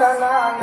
జన్మించిన నా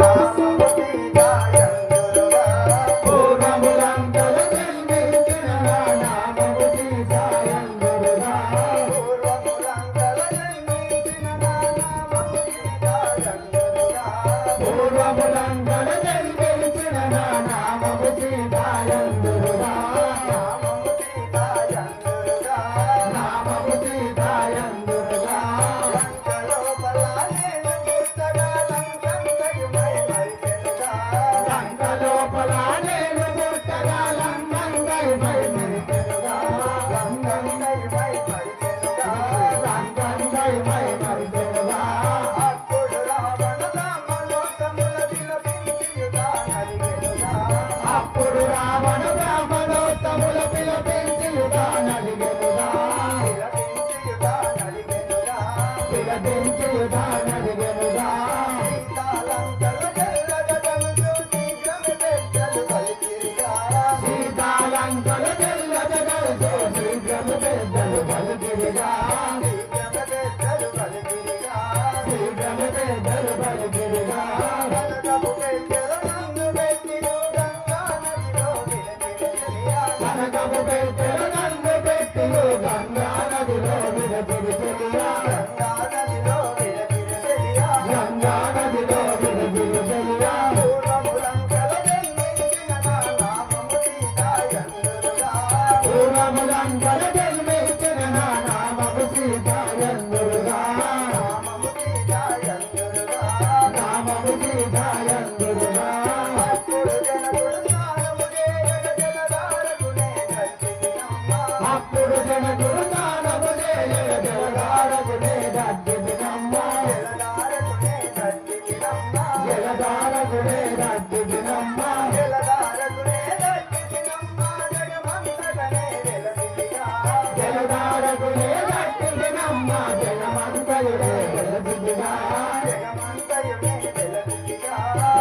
పూర్వములంకల జన్మించిన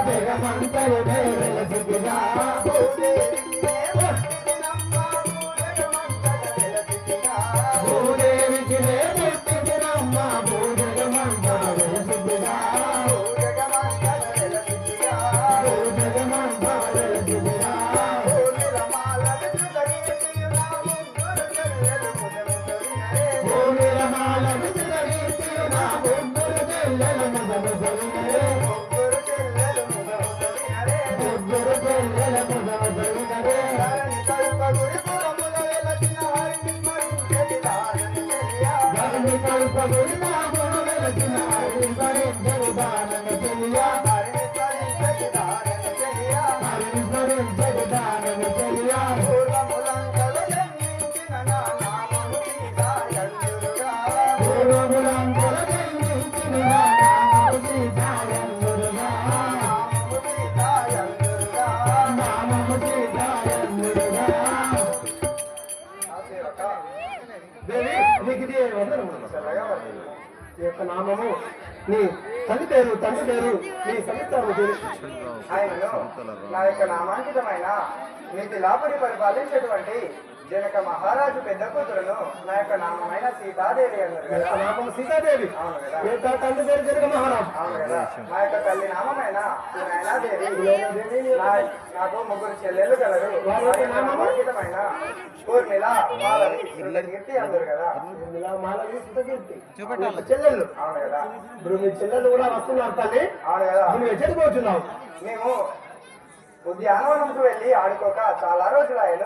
జగమంతయుడే వెలసిదిగా. Thank you. ఇది ఈ యొక్క నామము. నీ తల్లి పేరు తండ్రి పేరు నీ సమిస్తాము ఆయనను నా యొక్క నామాంకితమైన నీతి లాభని పరిపాలించేటువంటి జనక మహారాజు పెద్ద కూతురును నా యొక్క నామమైన సీతాదేవి అన్నారు కదా. సీతాదేవి. అవును కదా. తండ్రి పేరు జనక మహారాజు? అవును కదా. నా యొక్క తల్లి నామమైన దేవి నాకు ముగ్గురు చెల్లెలు కలరు నా యొక్క నామాంకితమైన ఊర్మిళ మాలవి కీర్తి అందరు కదా. ఇలా మాలవి సుతకీర్తి చూపెట్టాలి. చెల్లెళ్ళు. అవును కదా. ఇప్పుడు మీ చెల్లెళ్ళు కూడా వస్తున్నారు తల్లి. అవును కదా. నువ్వు మేము ఉద్యానవనంకు వెళ్ళి ఆడుకోక చాలా రోజులు ఆయన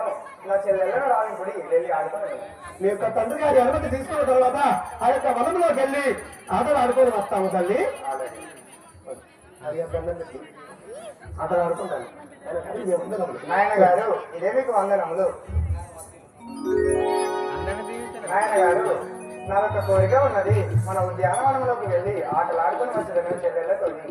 నా చెల్లెళ్ళను రావింపుడి వెళ్ళి ఆడుకోలేదు. మీ యొక్క తండ్రి గారి అనుమతి తీసుకున్న తర్వాత ఆ యొక్క వనంలోకి వెళ్ళి ఆటలు ఆడుకొని వస్తాము తల్లి. ఆటలు ఆడుకుంటాను. నాయన గారు ఇదే మీకు వందనములు. నాయన గారు నా యొక్క కోరిక ఉన్నది. మన ఉద్యానవనంలోకి వెళ్ళి ఆటలు ఆడుకొని వచ్చిన చెల్లెళ్ళతోని.